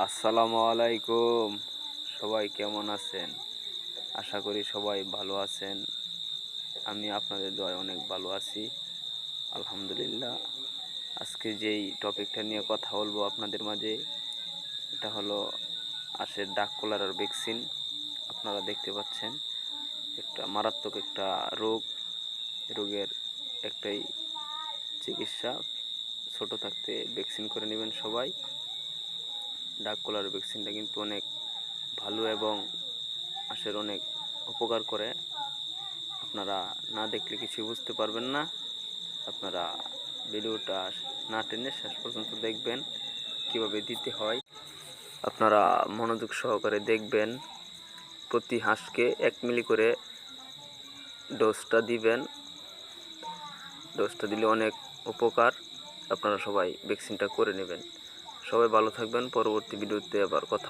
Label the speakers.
Speaker 1: আসসালামু আলাইকুম। সবাই কেমন আছেন? আশা করি সবাই ভালো আছেন। আমি আপনাদের দয় অনেক ভালো আছি। আলহামদুলিল্লাহ। আজকে যেই টপিকটা নিয়ে কথা বলব আপনাদের মাঝে, এটা হলো আশের ডাক কলার ভ্যাকসিন। আপনারা দেখতে পাচ্ছেন, একটা মারাত্মক একটা রোগ। রোগের একটাই চিকিৎসা। ছোট থাকতে ভ্যাকসিন করে নেবেন সবাই। ডাক কলার ভ্যাকসিনটা কিন্তু অনেক ভালো এবং হাঁসের অনেক উপকার করে। আপনারা না দেখলে কিছু বুঝতে পারবেন না। আপনারা ভিডিওটা না টেনে শেষ পর্যন্ত দেখবেন, কীভাবে দিতে হয়। আপনারা মনোযোগ সহকারে দেখবেন, প্রতি হাঁসকে এক মিলি করে ডোজটা দিবেন। ডোজটা দিলে অনেক উপকার। আপনারা সবাই ভ্যাকসিনটা করে নেবেন। সবাই ভালো থাকবেন পরবর্তী ভিডিওতে আবার কথা